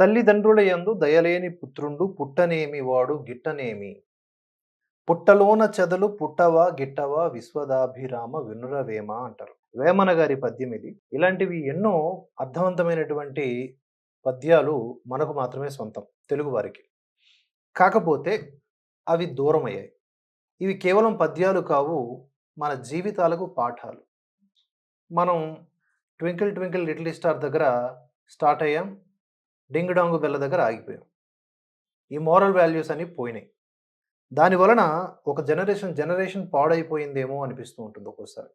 తల్లిదండ్రుల యందు దయలేని పుత్రుండు పుట్టనేమి వాడు గిట్టనేమి. పుట్టలోన చెదలు పుట్టవా గిట్టవా విశ్వదాభిరామ వినురవేమ అంటారు. వేమన గారి పద్యం ఇది. ఇలాంటివి ఎన్నో అర్థవంతమైనటువంటి పద్యాలు మనకు మాత్రమే సొంతం తెలుగు వారికి. కాకపోతే అవి దూరమయ్యాయి. ఇవి కేవలం పద్యాలు కావు మన జీవితాలకు పాఠాలు. మనం ట్వింకిల్ ట్వింకిల్ లిటిల్ స్టార్ దగ్గర స్టార్ట్ అయ్యాం. డింగ్డాంగు బెల్ల దగ్గర ఆగిపోయాం. ఈ మోరల్ వాల్యూస్ అని పోయినాయి. దాని వలన ఒక జనరేషన్ జనరేషన్ పాడైపోయిందేమో అనిపిస్తూ ఉంటుంది ఒక్కోసారి.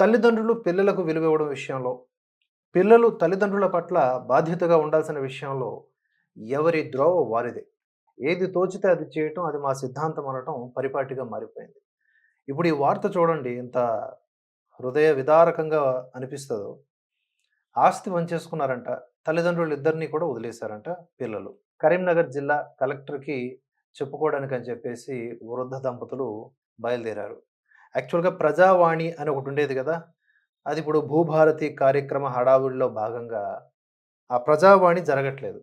తల్లిదండ్రులు పిల్లలకు విలువ ఇవ్వడం విషయంలో పిల్లలు తల్లిదండ్రుల పట్ల బాధ్యతగా ఉండాల్సిన విషయంలో ఎవరి ద్రోవ వారిదే. ఏది తోచితే అది చేయటం అది మా సిద్ధాంతం అనటం పరిపాటిగా మారిపోయింది. ఇప్పుడు ఈ వార్త చూడండి ఇంత హృదయ విదారకంగా అనిపిస్తుందో. ఆస్తి వంచేసుకున్నారంట. తల్లిదండ్రులు ఇద్దరిని కూడా వదిలేశారంట పిల్లలు. కరీంనగర్ జిల్లా కలెక్టర్కి చెప్పుకోవడానికి అని చెప్పేసి వృద్ధ దంపతులు బయలుదేరారు. యాక్చువల్గా ప్రజావాణి అని ఒకటి ఉండేది కదా అది ఇప్పుడు భూభారతి కార్యక్రమ హడావుడిలో భాగంగా ఆ ప్రజావాణి జరగట్లేదు.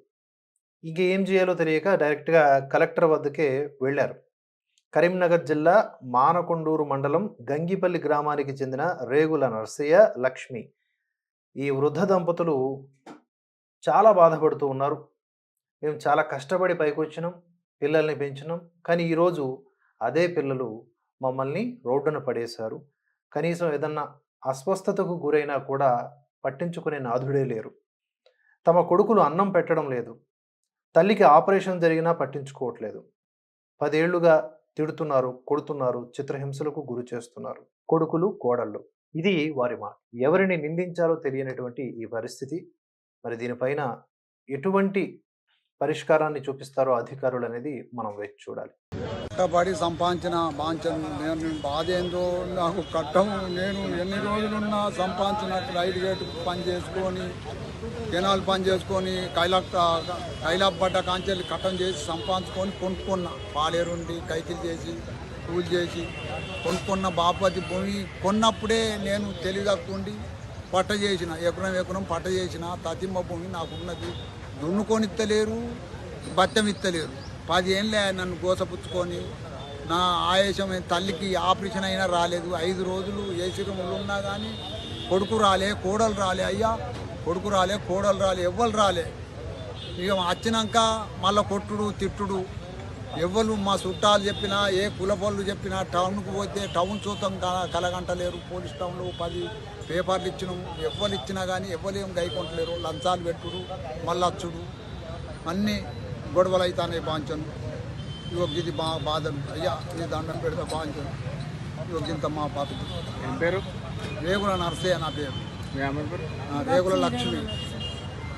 ఇంక ఏం చేయాలో తెలియక డైరెక్ట్గా కలెక్టర్ వద్దకే వెళ్ళారు. కరీంనగర్ జిల్లా మానకొండూరు మండలం గంగిపల్లి గ్రామానికి చెందిన రేగుల నర్సయ్య లక్ష్మి. ఈ వృద్ధ దంపతులు చాలా బాధపడుతూ ఉన్నారు. మేము చాలా కష్టపడి పైకి వచ్చినాం పిల్లల్ని పెంచినాం. కానీ ఈరోజు అదే పిల్లలు మమ్మల్ని రోడ్డున పడేశారు. కనీసం ఏదన్నా అస్వస్థతకు గురైనా కూడా పట్టించుకునే నాథుడే లేరు. తమ కొడుకులు అన్నం పెట్టడం లేదు. తల్లికి ఆపరేషన్ జరిగినా పట్టించుకోవట్లేదు. పదేళ్ళుగా తిడుతున్నారు కొడుతున్నారు చిత్రహింసలకు గురి చేస్తున్నారు. కొడుకులు కోడళ్ళు. ఇది వారి మాట. ఎవరిని నిందించాలో తెలియనటువంటి ఈ పరిస్థితి మరి దీనిపైన ఎటువంటి పరిష్కారాన్ని చూపిస్తారో అధికారులు అనేది మనం వేచి చూడాలి. కష్టపడి సంపాదించిన బాంచను నేను బాధ ఏందో నాకు కట్టం. నేను ఎన్ని రోజులున్నా సంపాదించిన రైలు గేటు పని చేసుకొని కెనాల్ పని చేసుకొని కైలా కైలాపడ్డ కాంచెలు కట్టం చేసి సంపాదించుకొని కొనుక్కున్నా. పాలేరుండి కైకిలు చేసి పూజ చేసి కొనుక్కున్న బాపతి భూమి కొన్నప్పుడే నేను తెలివిదక్కుండి పట్ట చేసిన ఎకరం ఎకరం పట్ట చేసిన తతింబ భూమి నాకున్నది. దున్నుకొని ఇత్తలేరు బత్తం ఇత్తలేరు పది ఏళ్ళే నన్ను గోసపుచ్చుకొని నా ఆయాసం తల్లికి ఆపరేషన్ అయినా రాలేదు. ఐదు రోజులు ఏసీ రూములు ఉన్నా కానీ కొడుకు రాలే కోడలు రాలే అయ్యా! కొడుకు రాలే కోడలు రాలే ఎవ్వరు రాలే. ఇక వచ్చినాక మళ్ళీ కొట్టుడు తిట్టుడు. ఎవ్వరు మా చుట్టాలు చెప్పినా ఏ కులపళ్ళు చెప్పినా టౌన్కు పోతే టౌన్ క- కలగంటలేరు. పోలీస్ టౌన్లో పది పేపర్లు ఇచ్చినాం. ఎవ్వరు ఇచ్చినా కానీ ఎవ్వరు ఏం గైకొంటలేరు. లంచాలు పెట్టుడు మళ్ళీ వచ్చుడు అన్నీ గొడవలు అవుతాయి బాంచను. ఇగో ఇది బా బాధ అయ్యా ఈ దండం పెడితే బాంచను. ఇగో ఇంత మా ఏం పేరు? రేగుల నర్సయ్య నా పేరు. రేగుల లక్ష్మి.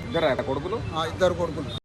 ఇద్దరు? కొడుకులు? ఇద్దరు కొడుకులు.